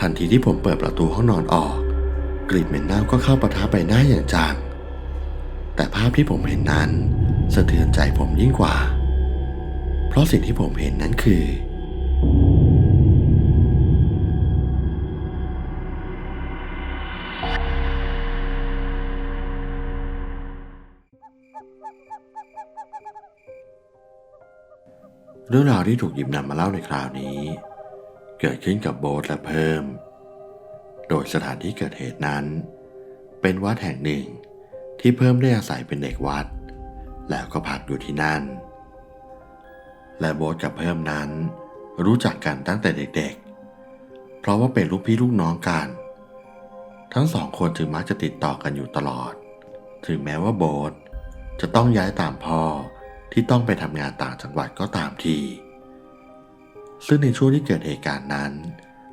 ทันทีที่ผมเปิดประตูห้องนอนออก กลิ่นเหม็นเน่าก็เข้าประทะใบหน้าอย่างจัง แต่ภาพที่ผมเห็นนั้นสะเทือนใจผมยิ่งกว่า เพราะสิ่งที่ผมเห็นนั้นคือ เรื่องราวที่ถูกหยิบนำมาเล่าในคราวนี้ เกิดขึ้นกับโบ๊ทและเพิ่ม โดยสถานที่เกิดเหตุนั้น เป็นวัดแห่งหนึ่งที่เพิ่มได้อาศัยเป็นเด็กวัด แล้วก็พักอยู่ที่นั่น และโบ๊ทกับเพิ่มนั้น รู้จักกันตั้งแต่เด็กๆ เพราะว่าเป็นลูกพี่ลูกน้องกัน ทั้งสองคนจึงมักจะติดต่อกันอยู่ตลอด ถึงแม้ว่าโบ๊ทจะต้องย้ายตามพ่อที่ต้องไปทำงานต่างจังหวัดก็ตามที ซึ่งในช่วงที่เกิดเหตุการณ์นั้น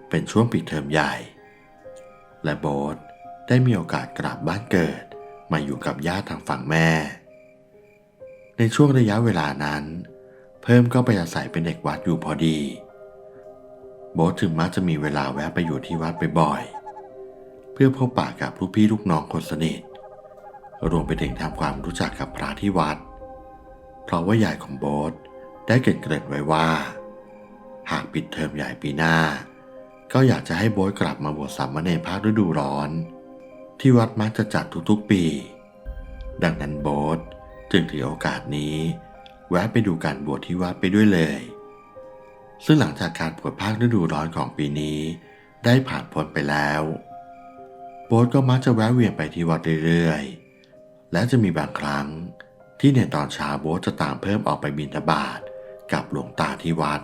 เป็นช่วงปิดเทอมใหญ่ และโบ๊ทได้มีโอกาสกลับบ้านเกิดมาอยู่กับญาติทางฝั่งแม่ ในช่วงระยะเวลานั้น เพิ่มก็ไปอาศัยเป็นเด็กวัดอยู่พอดี โบ๊ทจึงมักจะมีเวลาแวะไปอยู่ที่วัดบ่อยๆเพื่อพบปะกับลูกพี่ลูกน้องคนสนิท รวมไปถึงทำความรู้จักกับพระที่วัด เพราะว่ายายของโบ๊ทได้เกิดเกริดไว้ว่า หากปิดเทอมใหญ่ปีหน้า ก็อยากจะให้โบ๊ทกลับมาบวชสามเณรภาคฤดูร้อน ที่วัดมักจะจัดทุกๆปี ดังนั้นโบ๊ทจึงถือโอกาสนี้ แวะไปดูการบวชที่วัดไปด้วยเลย ซึ่งหลังจากการบวชภาคฤดูร้อนของปีนี้ ได้ผ่านพ้นไปแล้ว โบ๊ทก็มักจะแวะเวียนไปที่วัดเรื่อยๆ และจะมีบางครั้งที่ในตอนเช้าโบ๊ทจะตามเพิ่มออกไปบิณฑบาตกับหลวงตาที่วัด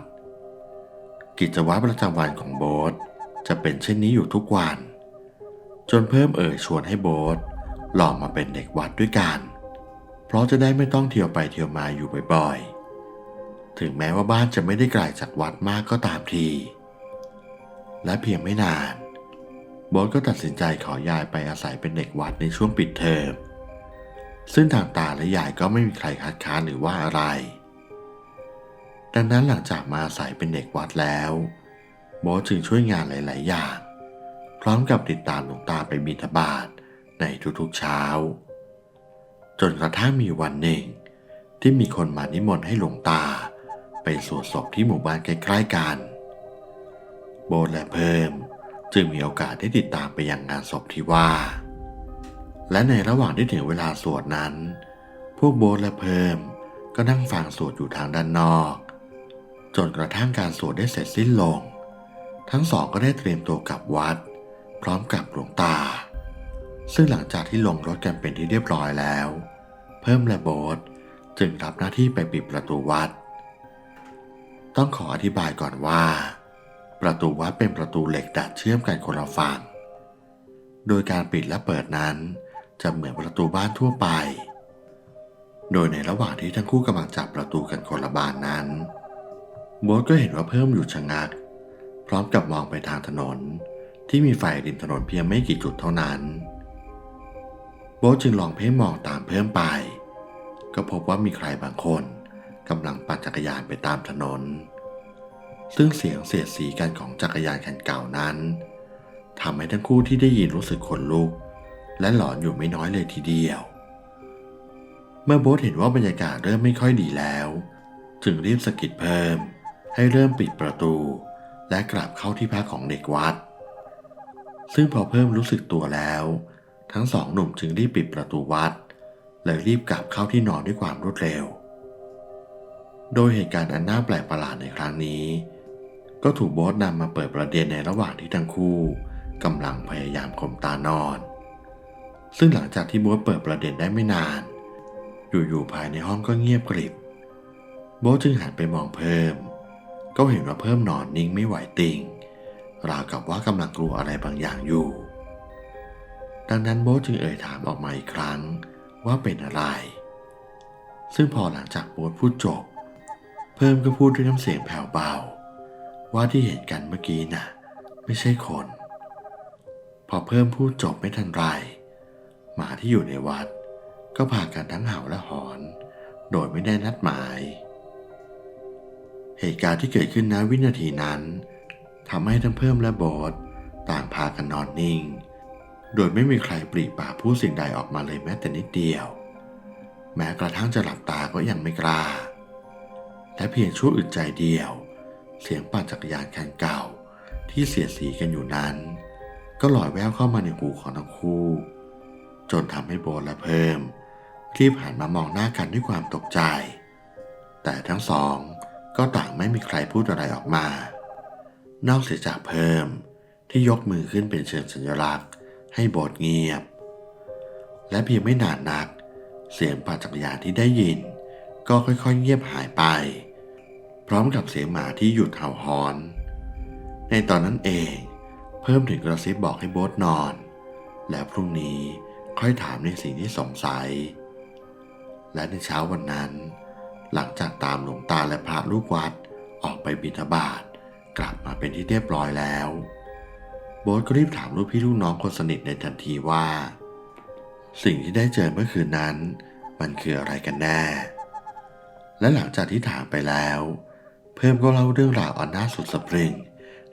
กิจวัตรประจำวันของโบ๊ทจะเป็นเช่นนี้อยู่ทุกวัน จนเพิ่มเอ่ยชวนให้โบ๊ทลองมาเป็นเด็กวัดด้วยกัน เพราะจะได้ไม่ต้องเที่ยวไปเที่ยวมาอยู่บ่อยๆ ถึงแม้ว่าบ้านจะไม่ได้ไกลจากวัดมากก็ตามที และเพียงไม่นานโบ๊ทก็ตัดสินใจขอยายไปอาศัยเป็นเด็กวัดในช่วงปิดเทอมซึ่งทางตาและยายก็ไม่มีใครคัดค้านหรือว่าอะไร ดังนั้นหลังจากมาอาศัยเป็นเด็กวัดแล้วโบ๊ทจึงช่วยงานหลาย ๆ อย่าง พร้อมกับติดตามหลวงตาไปบิณฑบาตในทุกๆเช้า จนกระทั่งมีวันหนึ่ง ที่มีคนมานิมนต์ให้หลวงตา ไปสวดศพที่หมู่บ้านใกล้ ๆ กัน โบและเพิ่มจึงมีโอกาสได้ติดตามไปยังงานศพที่ว่า และในระหว่างที่ถึงเวลาสวดนั้น พวกโบและเพิ่มก็นั่งฟังสวดอยู่ทางด้านนอก จนกระทั่งการสวดได้เสร็จสิ้นลง ทั้งสองก็ได้เตรียมตัวกลับวัด พร้อมกับหลวงตา ซึ่งหลังจากที่ลงรถกันเป็นที่เรียบร้อยแล้ว เพิ่มและโบ๊ทจึงรับหน้าที่ไปปิดประตูวัด ต้องขออธิบายก่อนว่า ประตูวัดเป็นประตูเหล็กดัดเชื่อมกันคนละฝั่ง โดยการปิดและเปิดนั้น จะเหมือนประตูบ้านทั่วไป โดยในระหว่างที่ทั้งคู่กำลังจับประตูกันคนละบานนั้น โบ๊ทก็เห็นว่าเพิ่มอยู่ชะงัก พร้อมกับมองไปทางถนนที่มีไฟริมถนนเพียงไม่กี่จุดเท่านั้น โบ๊ทจึงลองเพ่งมองตามเพิ่มไป ก็พบว่ามีใครบางคนกำลังปั่นจักรยานไปตามถนน ซึ่งเสียงเสียดสีกันของจักรยานคันเก่านั้นทำให้ทั้งคู่ที่ได้ยินรู้สึกขนลุก และหลอนอยู่ไม่น้อยเลยทีเดียว เมื่อโบ๊ทเห็นว่าบรรยากาศเริ่มไม่ค่อยดีแล้ว จึงรีบสะกิดเพิ่ม ให้เริ่มปิดประตู และกลับเข้าที่พักของเด็กวัด ซึ่งพอเพิ่มรู้สึกตัวแล้ว ทั้งสองหนุ่มจึงรีบปิดประตูวัด และรีบกลับเข้าที่นอนด้วยความรวดเร็ว โดยเหตุการณ์อันน่าแปลกประหลาดในครั้งนี้ ก็ถูกโบ๊ทนำมาเปิดประเด็นในระหว่างที่ทั้งคู่กำลังพยายามข่มตานอน ซึ่งหลังจากที่โบ๊ทเปิดประเด็นได้ไม่นาน อยู่ๆภายในห้องก็เงียบกริบโบ๊ทจึงหันไปมองเพิ่ม ก็เห็นว่าเพิ่มนอนนิ่งไม่ไหวติงราวกับว่ากำลังกลัวอะไรบางอย่างอยู่ ดังนั้นโบ๊ทจึงเอ่ยถามออกมาอีกครั้งว่าเป็นอะไร ซึ่งพอหลังจากโบ๊ทพูดจบ เพิ่มก็พูดด้วยน้ำเสียงแผ่วเบา ว่าที่เห็นกันเมื่อกี้น่ะ ไม่ใช่คน พอเพิ่มพูดจบไม่ทันไรหมาที่อยู่ในวัด ก็พากันทั้งเห่าและหอน โดยไม่ได้นัดหมาย เหตุการณ์ที่เกิดขึ้นณวินาทีนั้นทำให้ทั้งเพิ่มและโบสต่างพากันนอนนิ่ง โดยไม่มีใครปรีปากพูดสิ่งใดออกมาเลยแม้แต่นิดเดียว แม้กระทั่งจะหลับตาก็ยังไม่กล้า และเพียงชั่วอึดใจเดียว เสียงปั่นจักรยานคันเก่าที่เสียสีกันอยู่นั้น ก็ลอยแววเข้ามาในหูของทั้งคู่ จนทำให้โบและเพิ่มรีบหันมามองหน้ากันด้วยความตกใจ แต่ทั้งสอง ก็ต่างไม่มีใครพูดอะไรออกมา นอกเสียจากเพิ่มที่ยกมือขึ้นเป็นเชิงสัญลักษณ์ ให้โบสเงียบ และเพียงไม่นานนัก เสียงปั่นจักรยานที่ได้ยิน ก็ค่อยๆเงียบหายไป พร้อมกับเสียงหมาที่หยุดเห่าหอน ในตอนนั้นเองเพิ่มถึงกระซิบบอกให้โบ๊ทนอน แล้วพรุ่งนี้ค่อยถามในสิ่งที่สงสัย และในเช้าวันนั้น หลังจากตามหลวงตาและพระลูกวัดออกไปบิณฑบาตกลับมาเป็นที่เรียบร้อยแล้ว โบ๊ทก็รีบถามลูกพี่ลูกน้องคนสนิทในทันทีว่า สิ่งที่ได้เจอเมื่อคืนนั้น มันคืออะไรกันแน่ และหลังจากที่ถามไปแล้ว เพิ่มก็เล่าเรื่องราวอันน่าสุดสะพรึง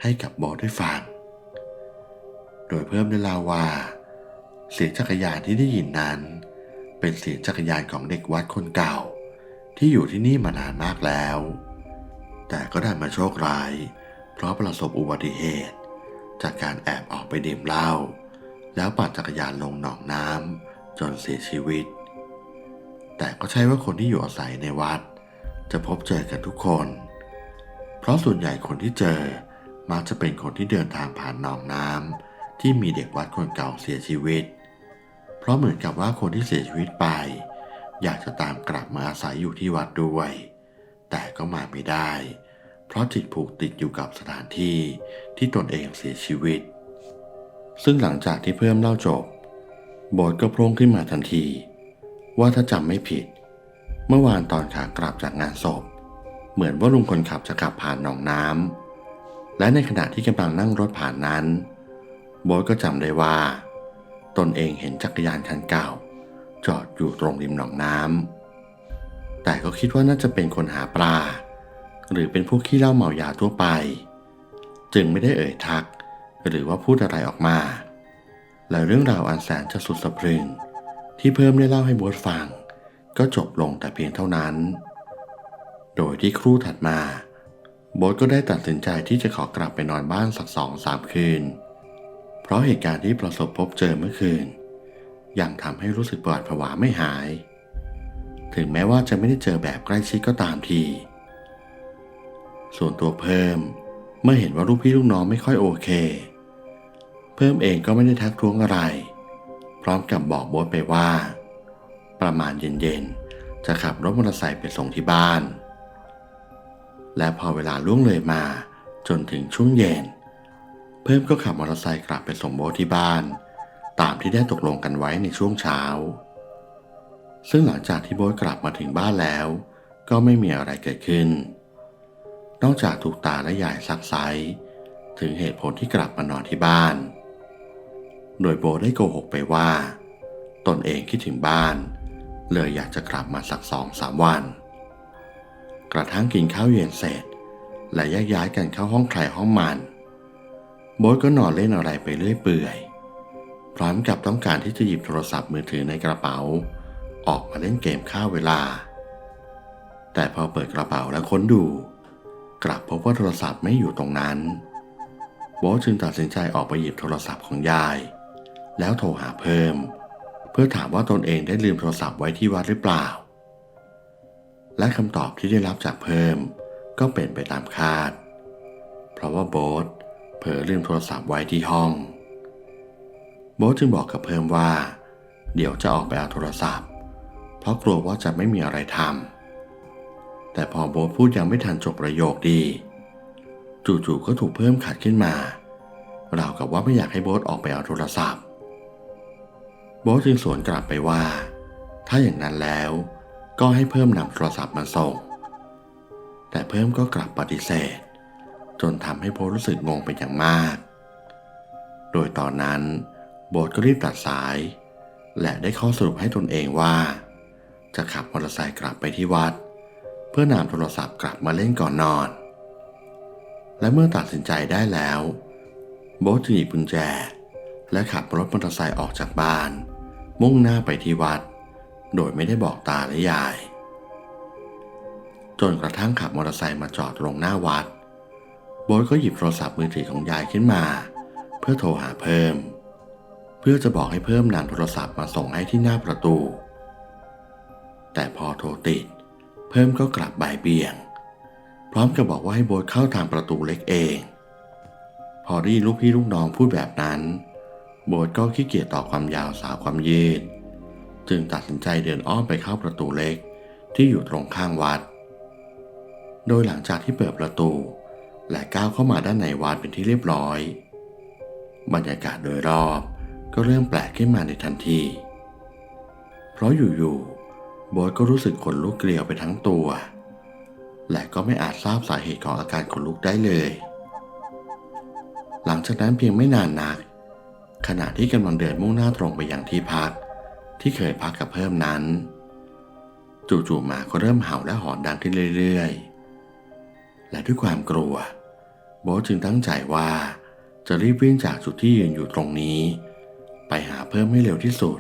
ให้กับโบ๊ทได้ฟัง โดยเพิ่มได้เล่าว่า เสียงจักรยานที่ได้ยินนั้น เป็นเสียงจักรยานของเด็กวัดคนเก่า ที่อยู่ที่นี่มานานมากแล้ว แต่ก็ได้มาโชคร้าย เพราะประสบอุบัติเหตุ จากการแอบออกไปดื่มเหล้าแล้วปั่นจักรยานลงหนองน้ำจนเสียชีวิต แต่ก็ใช่ว่าคนที่อยู่อาศัยในวัด จะพบเจอกันทุกคน เพราะส่วนใหญ่คนที่เจอมักจะเป็นคนที่เดินทางผ่านหนองน้ำที่มีเด็กวัดคนเก่าเสียชีวิต เพราะเหมือนกับว่าคนที่เสียชีวิตไป อยากจะตามกลับมาอาศัยอยู่ที่วัดด้วย แต่ก็มาไม่ได้ เพราะจิตผูกติดอยู่กับสถานที่ที่ตนเองเสียชีวิต ซึ่งหลังจากที่เพิ่มเล่าจบ โบทก็พร่งขึ้นมาทันที ว่าถ้าจำไม่ผิด เมื่อวานตอนขากลับจากงานศพ เหมือนว่าลุงคนขับจะขับผ่านหนองน้ำและในขณะที่กำลังนั่งรถผ่านนั้น โบทก็จำได้ว่า ตนเองเห็นจักรยานคันเก่า จอดอยู่ตรงริมหนองน้ำแต่ก็คิดว่าน่าจะเป็นคนหาปลา หรือเป็นพวกขี้เล้าเมายาทั่วไป จึงไม่ได้เอ่ยทัก หรือว่าพูดอะไรออกมา และเรื่องราวอันแสนจะสุดสะพรึง ที่เพิ่มได้เล่าให้โบทฟัง ก็จบลงแต่เพียงเท่านั้น โดยที่ครู่ถัดมาโบทก็ได้ตัดสินใจที่จะขอกลับไปนอนบ้านสักสองสามคืน เพราะเหตุการณ์ที่ประสบพบเจอเมื่อคืน ยังทำให้รู้สึกปวดผวาไม่หาย ถึงแม้ว่าจะไม่ได้เจอแบบใกล้ชิดก็ตามที ส่วนตัวเพิ่มเมื่อเห็นว่าลูกพี่ลูกน้องไม่ค่อยโอเค เพิ่มเองก็ไม่ได้ทักท้วงอะไร พร้อมกับบอกโบ๊ทไปว่า ประมาณเย็นๆ จะขับรถมอเตอร์ไซค์ไปส่งที่บ้าน และพอเวลาล่วงเลยมาจนถึงช่วงเย็น เพิ่มก็ขับมอเตอร์ไซค์กลับไปส่งโบ๊ทที่บ้าน ตามที่ได้ตกลงกันไว้ในช่วงเช้า ซึ่งหลังจากที่โบ๊ทกลับมาถึงบ้านแล้ว ก็ไม่มีอะไรเกิดขึ้น นอกจากถูกตาและยายซักไซถึงเหตุผลที่กลับมานอนที่บ้าน โดยโบได้โกหกไปว่า ตนเองคิดถึงบ้าน เลยอยากจะกลับมาสักสองสามวัน กระทั่งกินข้าวเย็นเสร็จ และแยกย้ายกันเข้าห้องใครห้องมัน โบ๊ทก็นอนเล่นอะไรไปเรื่อยเปื่อย พร้อมกับต้องการที่จะหยิบโทรศัพท์มือถือในกระเป๋า ออกมาเล่นเกมฆ่าเวลา แต่พอเปิดกระเป๋าและค้นดู กลับพบว่าโทรศัพท์ไม่อยู่ตรงนั้น โบ๊ทจึงตัดสินใจออกไปหยิบโทรศัพท์ของยาย แล้วโทรหาเพิ่ม เพื่อถามว่าตนเองได้ลืมโทรศัพท์ไว้ที่วัดหรือเปล่า และคำตอบที่ได้รับจากเพิ่ม ก็เป็นไปตามคาด เพราะว่าโบ๊ทเผลอลืมโทรศัพท์ไว้ที่ห้อง โบ๊ทจึงบอกกับเพิ่มว่า เดี๋ยวจะออกไปเอาโทรศัพท์ เพราะกลัวว่าจะไม่มีอะไรทำแต่พอโบ๊ทพูดยังไม่ทันจบประโยคดีจู่ๆก็ถูกเพิ่มขัดขึ้นมาราวกับว่าไม่อยากให้โบ๊ทออกไปเอาโทรศัพท์ โบ๊ทจึงสวนกลับไปว่า ถ้าอย่างนั้นแล้วก็ให้เพิ่มนำโทรศัพท์มาส่ง แต่เพิ่มก็กลับปฏิเสธ จนทำให้โบ๊ทรู้สึกงงเป็นอย่างมาก โดยตอนนั้น โบ๊ทก็รีบตัดสาย และได้ข้อสรุปให้ตนเองว่า จะขับมอเตอร์ไซค์กลับไปที่วัด เพื่อนำโทรศัพท์กลับมาเล่นก่อนนอน และเมื่อตัดสินใจได้แล้ว โบ๊ทจึงหยิบกุญแจ และขับรถมอเตอร์ไซค์ออกจากบ้าน มุ่งหน้าไปที่วัด โดยไม่ได้บอกตาและยาย จนกระทั่งขับมอเตอร์ไซค์มาจอดลงหน้าวัด โบ๊ทก็หยิบโทรศัพท์มือถือของยายขึ้นมา เพื่อโทรหาเพิ่ม เพื่อจะบอกให้เพิ่มนำโทรศัพท์มาส่งให้ที่หน้าประตู แต่พอโทรติด เพิ่มก็กลับบ่ายเบี่ยง พร้อมกับบอกว่าให้โบ๊ทเข้าทางประตูเล็กเอง พอได้ลูกพี่ลูกน้องพูดแบบนั้น โบ๊ทก็ขี้เกียจต่อความยาวสาวความยืดจึงตัดสินใจเดินอ้อมไปเข้าประตูเล็กที่อยู่ตรงข้างวัด โดยหลังจากที่เปิดประตู และก้าวเข้ามาด้านในวัดเป็นที่เรียบร้อย บรรยากาศโดยรอบ ก็เริ่มแปลกขึ้นมาในทันที เพราะอยู่ๆโบ๊ทก็รู้สึกขนลุกเกลียวไปทั้งตัว และก็ไม่อาจทราบสาเหตุของอาการขนลุกได้เลย หลังจากนั้นเพียงไม่นานนัก ขณะที่กำลังเดินมุ่งหน้าตรงไปยังที่พัก ที่เคยพักกับเพิ่มนั้น จู่ๆหมาก็เริ่มเห่าและหอนดังขึ้นเรื่อยๆ และด้วยความกลัว โบ๊ทจึงตั้งใจว่าจะรีบวิ่งจากจุดที่ยืนอยู่ตรงนี้ ไปหาเพิ่มให้เร็วที่สุด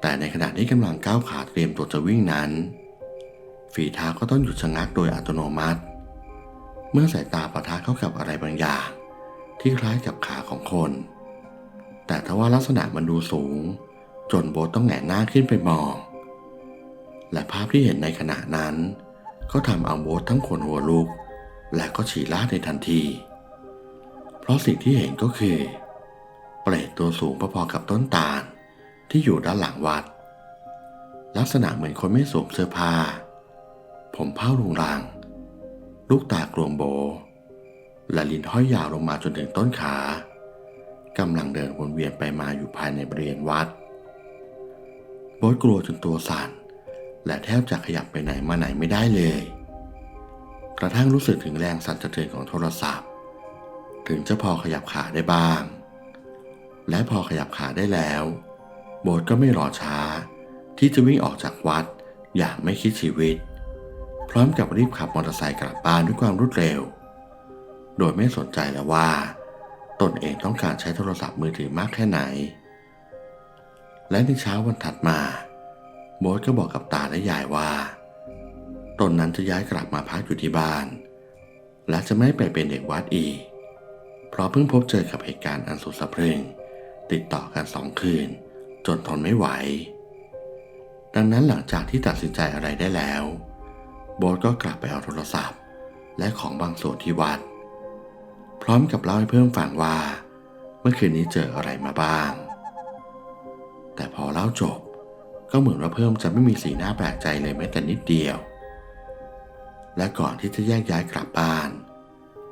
แต่ในขณะที่กำลังก้าวขาเตรียมตัวจะวิ่งนั้น ฝีเท้าก็ต้องหยุดชะงักโดยอัตโนมัติ เมื่อสายตาปะทะเข้ากับอะไรบางอย่าง ที่คล้ายกับขาของคน แต่ทว่าลักษณะมันดูสูง จนโบทต้องแหงนหน้าขึ้นไปมอง และภาพที่เห็นในขณะนั้น ก็ทำเอาโบททั้งขนหัวลุก และก็ฉี่ลาดในทันที เพราะสิ่งที่เห็นก็คือ รตตัวสูงพอๆกับต้นตาลที่อยู่ด้านหลังวัด ลักษณะเหมือนคนไม่สวมเสื้อผ้า ผมเผ้าลุงรัง ลูกตากลวงโบ และลิ้นห้อยยาวลงมาจนถึงต้นขากำลังเดินวนเวียนไปมาอยู่ภายในบริเวณวัดโบ๊ทกลัวจนตัวสั่นและแทบจะขยับไปไหนมาไหนไม่ได้เลย กระทั่งรู้สึกถึงแรงสั่นสะเทือนของโทรศัพท์ ถึงจะพอขยับขาได้บ้าง และพอขยับขาได้แล้ว โบ๊ทก็ไม่รอช้า ที่จะวิ่งออกจากวัดอย่างไม่คิดชีวิต พร้อมกับรีบขับมอเตอร์ไซค์กลับบ้านด้วยความรวดเร็ว โดยไม่สนใจแล้วว่า ตนเองต้องการใช้โทรศัพท์มือถือมากแค่ไหน และในเช้าวันถัดมา โบ๊ทก็บอกกับตาและยายว่า ตนนั้นจะย้ายกลับมาพักอยู่ที่บ้าน และจะไม่ไปเป็นเด็กวัดอีก เพราะเพิ่งพบเจอกับเหตุการณ์อันสุดสะพรึง ติดต่อกันสองคืน จนทนไม่ไหว ดังนั้นหลังจากที่ตัดสินใจอะไรได้แล้ว โบ๊ทก็กลับไปเอาโทรศัพท์ และของบางส่วนที่วัด พร้อมกับเล่าให้เพิ่มฟังว่า เมื่อคืนนี้เจออะไรมาบ้าง แต่พอเล่าจบก็เหมือนว่าเพิ่มจะไม่มีสีหน้าแปลกใจเลยแม้แต่นิดเดียว และก่อนที่จะแยกย้ายกลับบ้าน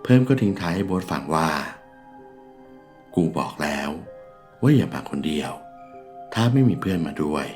เพิ่มก็ทิ้งท้ายให้โบ๊ทฟังว่า กูบอกแล้ว ว่าอย่ามาคนเดียว ถ้าไม่มีเพื่อนมาด้วย